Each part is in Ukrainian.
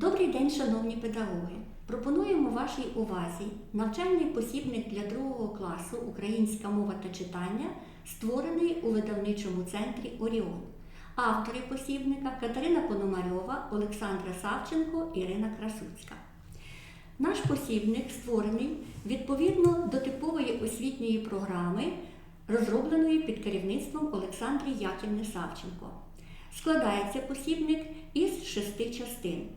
Добрий день, шановні педагоги! Пропонуємо вашій увазі навчальний посібник для другого класу Українська мова та читання, створений у видавничому центрі Оріон. Автори посібника Катерина Пономарьова, Олександра Савченко, Ірина Красуцька. Наш посібник створений відповідно до типової освітньої програми, розробленої під керівництвом Олександри Яківни Савченко. Складається посібник із шести частин.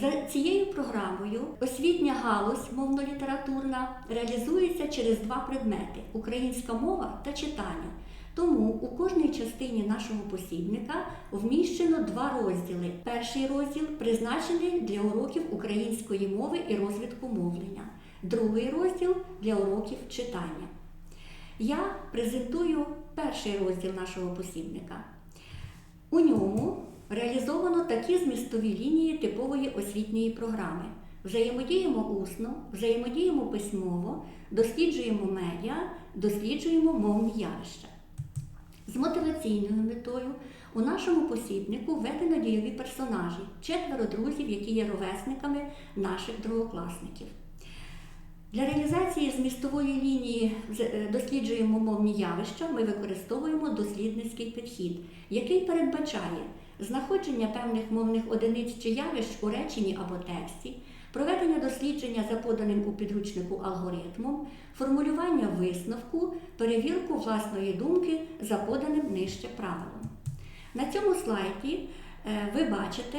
За цією програмою освітня галузь мовно-літературна реалізується через два предмети українська мова та читання. Тому у кожній частині нашого посібника вміщено два розділи. Перший розділ призначений для уроків української мови і розвитку мовлення, другий розділ для уроків читання. Я презентую перший розділ нашого посібника. У ньому реалізовано такі змістові лінії типової освітньої програми. Взаємодіємо усно, взаємодіємо письмово, досліджуємо медіа, досліджуємо мовні явища. З мотиваційною метою у нашому посібнику введено дійові персонажі, четверо друзів, які є ровесниками наших другокласників. Для реалізації змістової лінії е, досліджуємо мовні явища, ми використовуємо дослідницький підхід, який передбачає знаходження певних мовних одиниць чи явищ у реченні або тексті, проведення дослідження за поданим у підручнику алгоритмом, формулювання висновку, перевірку власної думки за поданим нижче правилом. На цьому слайді е, ви бачите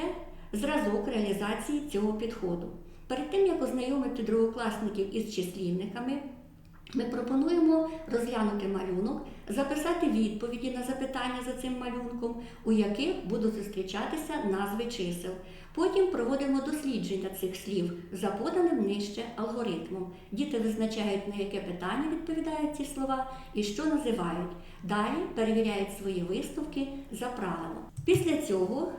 зразок реалізації цього підходу. Перед тим як ознайомити другокласників із числівниками, ми пропонуємо розглянути малюнок, записати відповіді на запитання за цим малюнком, у яких будуть зустрічатися назви чисел. Потім проводимо дослідження цих слів за поданим нижче алгоритмом. Діти визначають, на яке питання відповідають ці слова і що називають. Далі перевіряють свої висновки за правилом. Після цього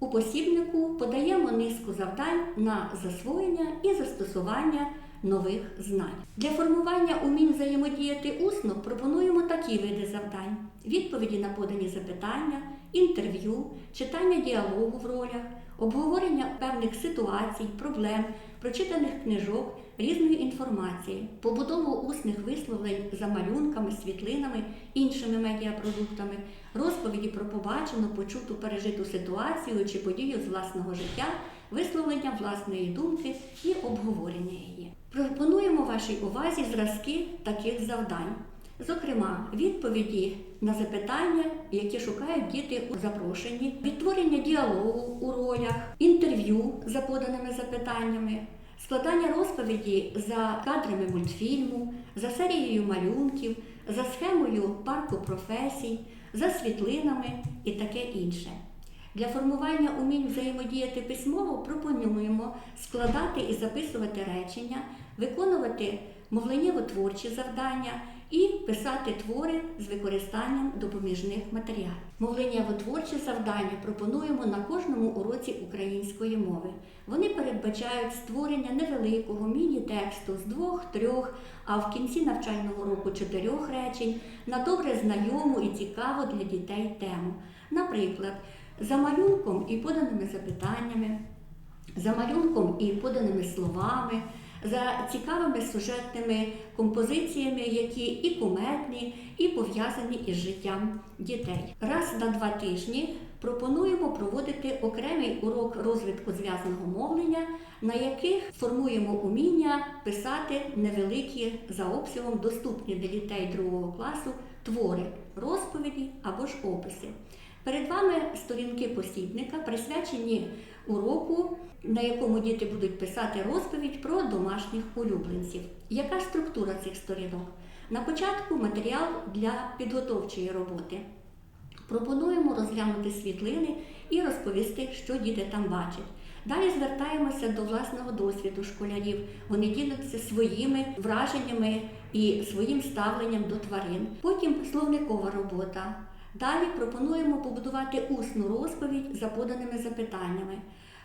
у посібнику подаємо низку завдань на засвоєння і застосування нових знань. Для формування умінь взаємодіяти усно пропонуємо такі види завдань: відповіді на подані запитання, інтерв'ю, читання діалогу в ролях, обговорення певних ситуацій, проблем, прочитаних книжок, різної інформації, побудову усних висловлень за малюнками, світлинами, іншими медіапродуктами, розповіді про побачену, почуту, пережиту ситуацію чи подію з власного життя, висловлення власної думки і обговорення її. Пропонуємо вашій увазі зразки таких завдань. Зокрема, відповіді на запитання, які шукають діти у запрошенні, відтворення діалогу у ролях, інтерв'ю за поданими запитаннями, складання розповіді за кадрами мультфільму, за серією малюнків, за схемою парку професій, за світлинами і таке інше. Для формування умінь взаємодіяти письмово пропонуємо складати і записувати речення, виконувати мовленнєво-творчі завдання і писати твори з використанням допоміжних матеріалів. Мовленнєво-творчі завдання пропонуємо на кожному уроці української мови. Вони передбачають створення невеликого міні-тексту з двох-трьох, а в кінці навчального року чотирьох речень на добре знайому і цікаву для дітей тему. Наприклад, за малюнком і поданими запитаннями, за малюнком і поданими словами, за цікавими сюжетними композиціями, які і куметні, і пов'язані із життям дітей. Раз на два тижні пропонуємо проводити окремий урок розвитку зв'язаного мовлення, на яких формуємо уміння писати невеликі за обсягом доступні для дітей другого класу твори, розповіді або ж описи. Перед вами сторінки посібника, присвячені уроку, на якому діти будуть писати розповідь про домашніх улюбленців. Яка структура цих сторінок? На початку матеріал для підготовчої роботи. Пропонуємо розглянути світлини і розповісти, що діти там бачать. Далі звертаємося до власного досвіду школярів. Вони діляться своїми враженнями і своїм ставленням до тварин. Потім словникова робота. Далі пропонуємо побудувати усну розповідь за поданими запитаннями.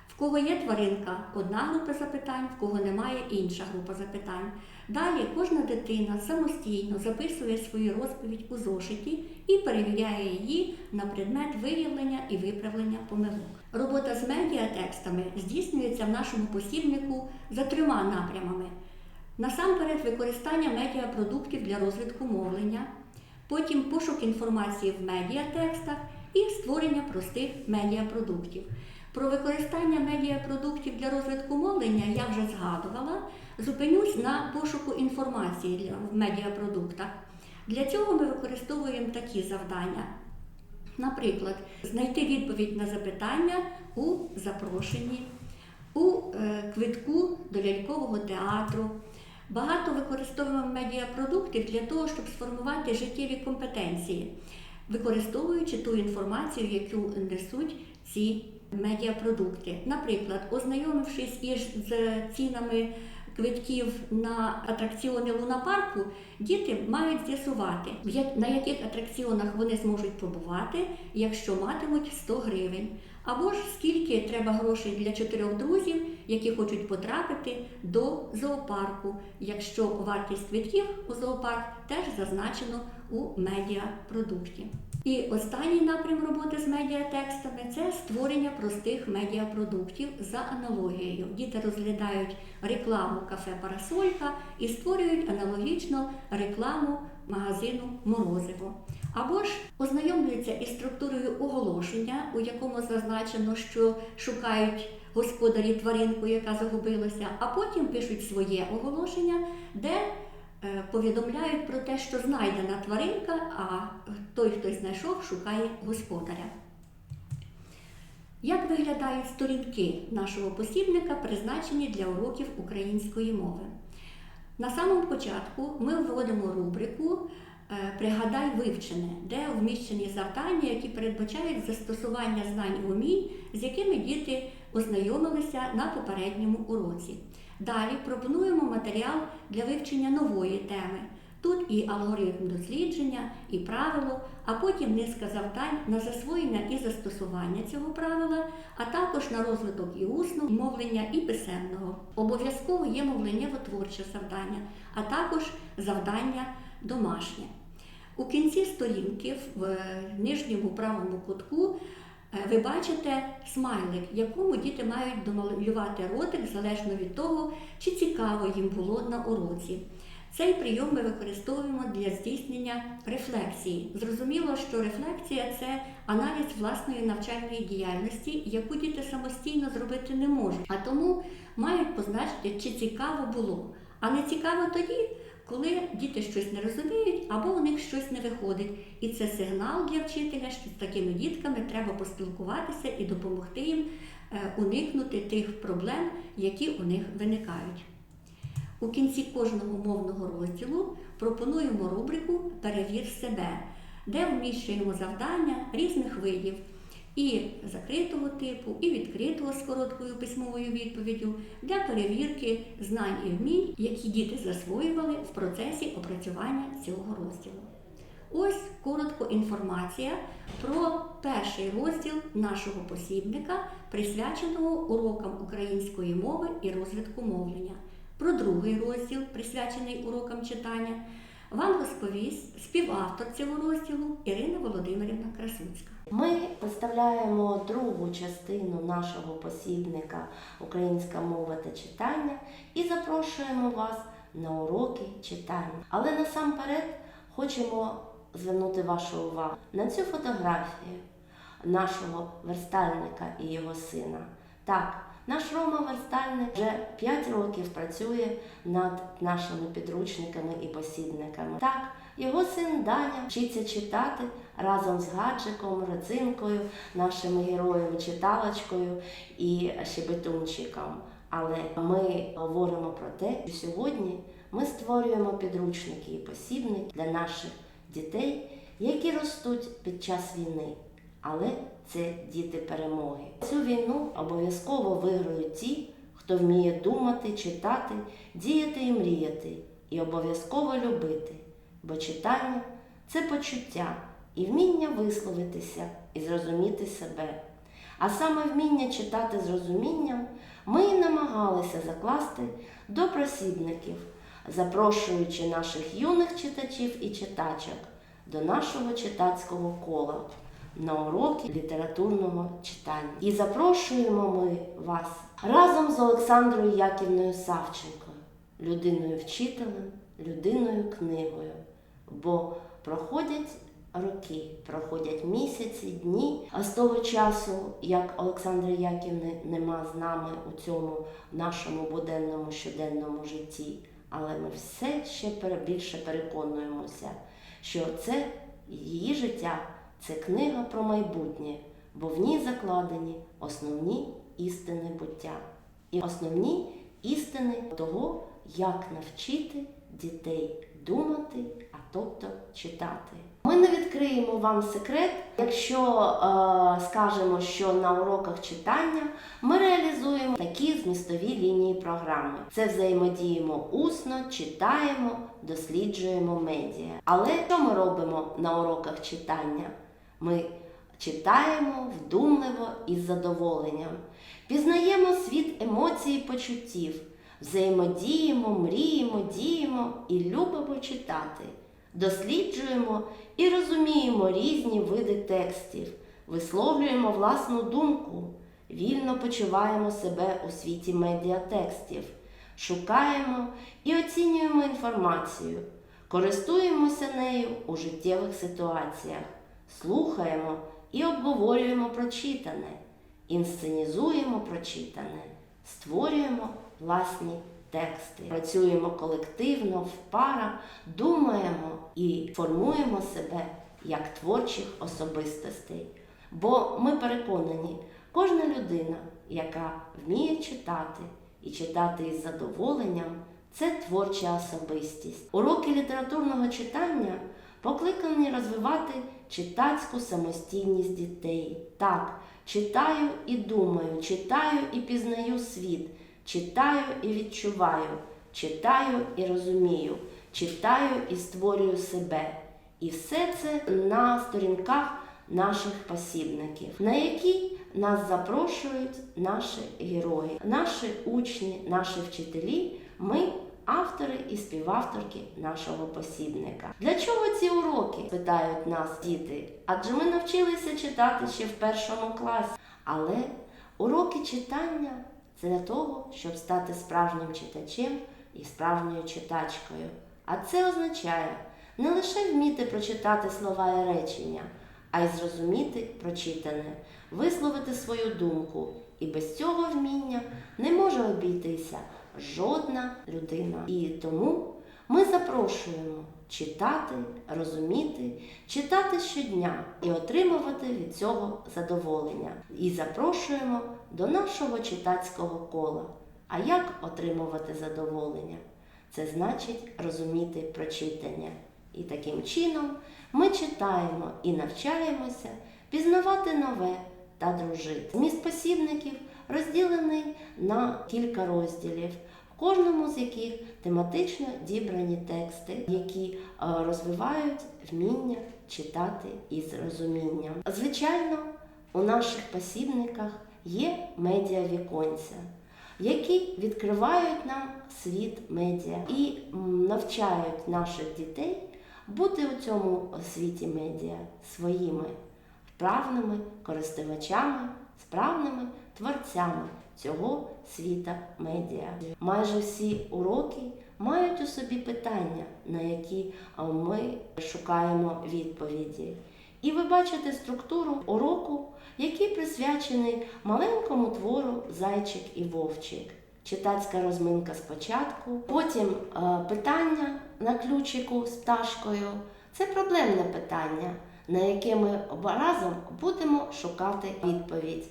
В кого є тваринка, одна група запитань, в кого немає інша група запитань. Далі кожна дитина самостійно записує свою розповідь у зошиті і перевіряє її на предмет виявлення і виправлення помилок. Робота з медіатекстами здійснюється в нашому посібнику за трьома напрямами. Насамперед, використання медіапродуктів для розвитку мовлення, потім пошук інформації в медіатекстах і створення простих медіапродуктів. Про використання медіапродуктів для розвитку мовлення я вже згадувала. Зупинюсь на пошуку інформації в медіапродуктах. Для цього ми використовуємо такі завдання. Наприклад, знайти відповідь на запитання у запрошенні, у е, квитку до лялькового театру. Багато використовуємо медіапродуктів для того, щоб сформувати життєві компетенції, використовуючи ту інформацію, яку несуть ці медіапродукти. Наприклад, ознайомившись із цінами квитків на атракціони лунапарку, діти мають з'ясувати, на яких атракціонах вони зможуть побувати, якщо матимуть 100 гривень. Або ж скільки треба грошей для чотирьох друзів, які хочуть потрапити до зоопарку, якщо вартість квитків у зоопарк теж зазначено у медіапродукті. І останній напрям роботи з медіатекстами це створення простих медіапродуктів за аналогією. Діти розглядають рекламу кафе Парасолька і створюють аналогічно рекламу магазину Морозиво. Або ж ознайомлюються із структурою оголошення, у якому зазначено, що шукають господарі тваринку, яка загубилася, а потім пишуть своє оголошення, де е, повідомляють про те, що знайдена тваринка, а той, хто знайшов, шукає господаря. Як виглядають сторінки нашого посібника, призначені для уроків української мови? На самому початку ми вводимо рубрику Пригадай вивчене, де вміщені завдання, які передбачають застосування знань і умінь, з якими діти ознайомилися на попередньому уроці. Далі пропонуємо матеріал для вивчення нової теми. Тут і алгоритм дослідження, і правило, а потім низка завдань на засвоєння і застосування цього правила, а також на розвиток і усного мовлення, і писемного. Обов'язково є мовленнєво-творче завдання, а також завдання домашнє. У кінці сторінки в нижньому правому кутку е, ви бачите смайлик, якому діти мають домалювати ротик залежно від того, чи цікаво їм було на уроці. Цей прийом ми використовуємо для здійснення рефлексії. Зрозуміло, що рефлексія це аналіз власної навчальної діяльності, яку діти самостійно зробити не можуть, а тому мають позначити, чи цікаво було. А не цікаво тоді, коли діти щось не розуміють або у них щось не виходить. І це сигнал для вчителя, що з такими дітками треба поспілкуватися і допомогти їм е, уникнути тих проблем, які у них виникають. У кінці кожного мовного розділу пропонуємо рубрику Перевір себе, де вміщуємо завдання різних видів і закритого типу, і відкритого з короткою письмовою відповіддю для перевірки знань і вмінь, які діти засвоювали в процесі опрацювання цього розділу. Ось коротко інформація про перший розділ нашого посібника, присвяченого урокам української мови і розвитку мовлення. Про другий розділ, присвячений урокам читання, вам розповість співавтор цього розділу Ірина Володимирівна Красуцька. Ми представляємо другу частину нашого посібника Українська мова та читання і запрошуємо вас на уроки читання. Але насамперед хочемо звернути вашу увагу на цю фотографію нашого верстальника і його сина. Так, наш Рома Верстальник вже 5 років працює над нашими підручниками і посібниками. Так, його син Даня вчиться читати разом з гаджиком, родзинкою, нашими героями, читалочкою і щебетунчиком. Але ми говоримо про те, що сьогодні ми створюємо підручники і посібники для наших дітей, які ростуть під час війни. Але це діти перемоги. Цю війну обов'язково виграють ті, хто вміє думати, читати, діяти і мріяти, і обов'язково любити. Бо читання це почуття і вміння висловитися і зрозуміти себе. а саме вміння читати з розумінням, ми і намагалися закласти до просібників, запрошуючи наших юних читачів і читачок до нашого читацького кола на уроки літературного читання. І запрошуємо ми вас разом з Олександрою Яківною Савченко, людиною вчителем, людиною книгою. Бо проходять роки, проходять місяці, дні. А з того часу, як Олександри Яківни нема з нами у цьому нашому буденному щоденному житті, але ми все ще більше переконуємося, що це її життя, це книга про майбутнє, бо в ній закладені основні істини буття і основні істини того, як навчити дітей думати, а тобто читати. Ми не відкриємо вам секрет, якщо е, скажемо, що на уроках читання ми реалізуємо такі змістові лінії програми. Це взаємодіємо усно, читаємо, досліджуємо медіа. Але що ми робимо на уроках читання? Ми читаємо вдумливо і з задоволенням, пізнаємо світ емоцій і почуттів, взаємодіємо, мріємо, діємо і любимо читати, досліджуємо і розуміємо різні види текстів, висловлюємо власну думку, вільно почуваємо себе у світі медіатекстів, шукаємо і оцінюємо інформацію, користуємося нею у життєвих ситуаціях, слухаємо і обговорюємо прочитане, інсценізуємо прочитане, створюємо власні тексти, працюємо колективно, в парах, думаємо і формуємо себе як творчих особистостей. Бо ми переконані, кожна людина, яка вміє читати і читати із задоволенням, це творча особистість. Уроки літературного читання покликані розвивати читацьку самостійність дітей. Так, читаю і думаю, читаю і пізнаю світ, читаю і відчуваю, читаю і розумію, читаю і створюю себе. І все це на сторінках наших посібників, на які нас запрошують наші герої, наші учні, наші вчителі. Ми автори і співавторки нашого посібника. Для чого ці уроки? питають нас діти. Адже ми навчилися читати ще в першому класі. Але уроки читання це для того, щоб стати справжнім читачем і справжньою читачкою. А це означає не лише вміти прочитати слова і речення, а й зрозуміти прочитане, висловити свою думку. І без цього вміння не може обійтися жодна людина. І тому ми запрошуємо читати, розуміти, читати щодня і отримувати від цього задоволення. І запрошуємо до нашого читацького кола. А як отримувати задоволення? Це значить розуміти прочитання. І таким чином ми читаємо і навчаємося пізнавати нове та дружити. Зміст посібників розділений на кілька розділів, в кожному з яких тематично дібрані тексти, які е, розвивають вміння читати із розумінням. Звичайно, у наших посібниках є медіавіконця, які відкривають нам світ медіа і навчають наших дітей бути у цьому світі медіа своїми вправними користувачами, справними творцями цього світа медіа. Майже всі уроки мають у собі питання, на які ми шукаємо відповіді. І ви бачите структуру уроку, який присвячений маленькому твору Зайчик і Вовчик. Читацька розминка спочатку, потім е, питання на ключику з пташкою. Це проблемне питання, на яке ми разом будемо шукати відповідь.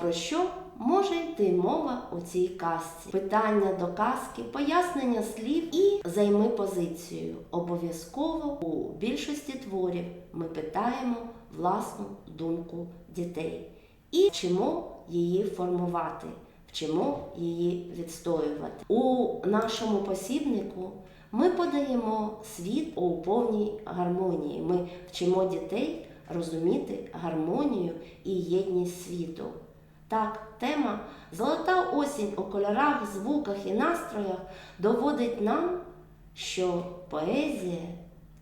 Про що може йти мова у цій казці? Питання до казки, пояснення слів і займи позицію. Обов'язково у більшості творів ми питаємо власну думку дітей і вчимо її формувати, вчимо її відстоювати. У нашому посібнику ми подаємо світ у повній гармонії. Ми вчимо дітей розуміти гармонію і єдність світу. Так, тема Золота осінь у кольорах, звуках і настроях доводить нам, що поезія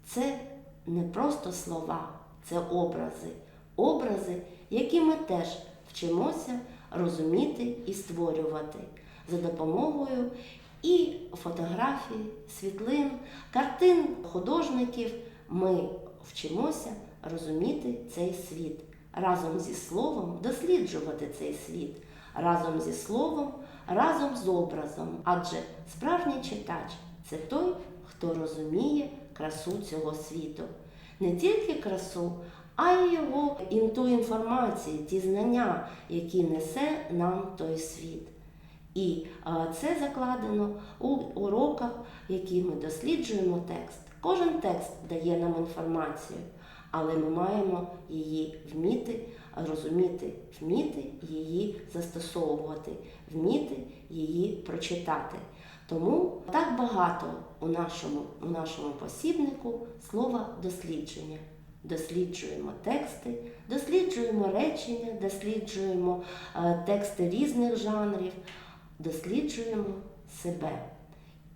це не просто слова, це образи, образи, які ми теж вчимося розуміти і створювати за допомогою і фотографій, світлин, картин художників. Ми вчимося розуміти цей світ, разом зі словом досліджувати цей світ, разом зі словом, разом з образом. Адже справжній читач це той, хто розуміє красу цього світу. Не тільки красу, а й його ту інформацію, ті знання, які несе нам той світ. І е, це закладено у уроках, які ми досліджуємо текст. Кожен текст дає нам інформацію, але ми маємо її вміти розуміти, вміти її застосовувати, вміти її прочитати. Тому так багато у нашому, у нашому посібнику слова дослідження. Досліджуємо тексти, досліджуємо речення, досліджуємо е, тексти різних жанрів, досліджуємо себе.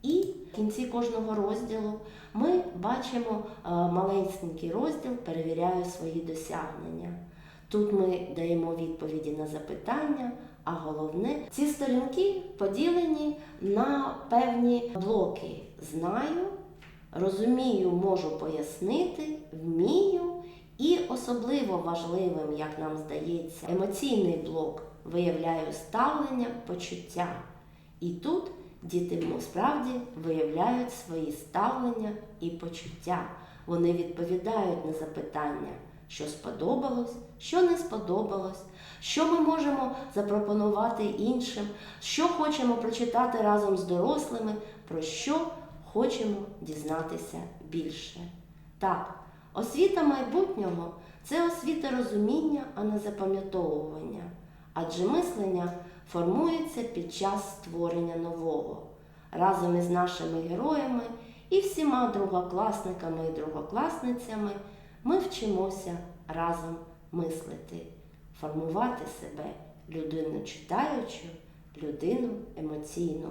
І в кінці кожного розділу ми бачимо е, маленький розділ Перевіряю свої досягнення. Тут ми даємо відповіді на запитання, а головне, ці сторінки поділені на певні блоки. Знаю, розумію, можу пояснити, вмію. І особливо важливим, як нам здається, емоційний блок виявляю ставлення, почуття. І тут діти ну, справді виявляють свої ставлення і почуття. Вони відповідають на запитання, що сподобалось, що не сподобалось, що ми можемо запропонувати іншим, що хочемо прочитати разом з дорослими, про що хочемо дізнатися більше. Так, освіта майбутнього це освіта розуміння, а не запам'ятовування. Адже мислення формується під час створення нового. Разом із нашими героями і всіма другокласниками і другокласницями ми вчимося разом мислити, формувати себе людину читаючу, людину емоційну,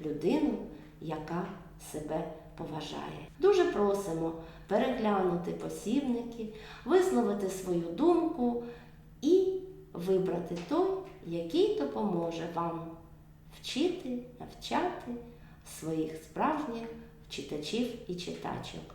людину, яка себе поважає. Дуже просимо переглянути посібники, висловити свою думку і вибрати той, який допоможе вам вчити, навчати своїх справжніх читачів і читачок.